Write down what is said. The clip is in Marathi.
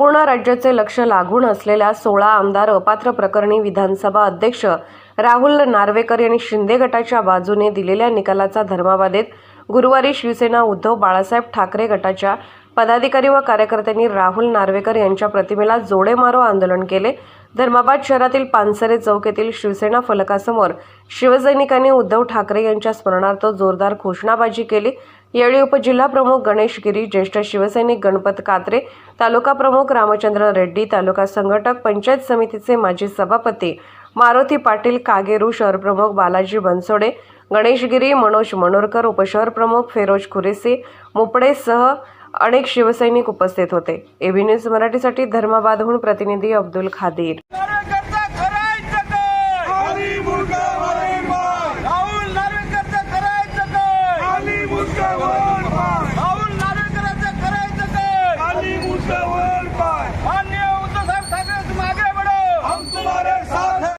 संपूर्ण राज्याचे लक्ष लागून असलेल्या सोळा आमदार अपात्र प्रकरणी विधानसभा अध्यक्ष राहुल नार्वेकर यांनी शिंदे गटाच्या बाजूने दिलेल्या निकालाचा धर्माबाद देत गुरुवारी शिवसेना उद्धव बाळासाहेब ठाकरे गटाच्या पदाधिकारी व कार्यकर्त्यांनी राहुल नार्वेकर यांच्या प्रतिमेला जोडे मारो आंदोलन केले. धर्माबाद शहरातील पानसरे चौक येथील शिवसेना फलकासमोर शिवसैनिकांनी उद्धव ठाकरे यांच्या स्मरणार्थ जोरदार घोषणाबाजी केली. यावेळी उपजिल्हा प्रमुख गणेश गिरी ज्येष्ठ शिवसैनिक गणपत कात्रे तालुका प्रमुख रामचंद्र रेड्डी तालुका संघटक पंचायत समितीचे माजी सभापती मारुती पाटील कागेरू शहर प्रमुख बालाजी बनसोडे गणेशगिरी मनोज मनोरकर उपशहर प्रमुख फेरोज खुरेसी मुपडेसह अनेक शिवसैनिक उपस्थित होते. एबी न्यूज मराठीसाठी धर्माबादहून प्रतिनिधी अब्दुल खादीर.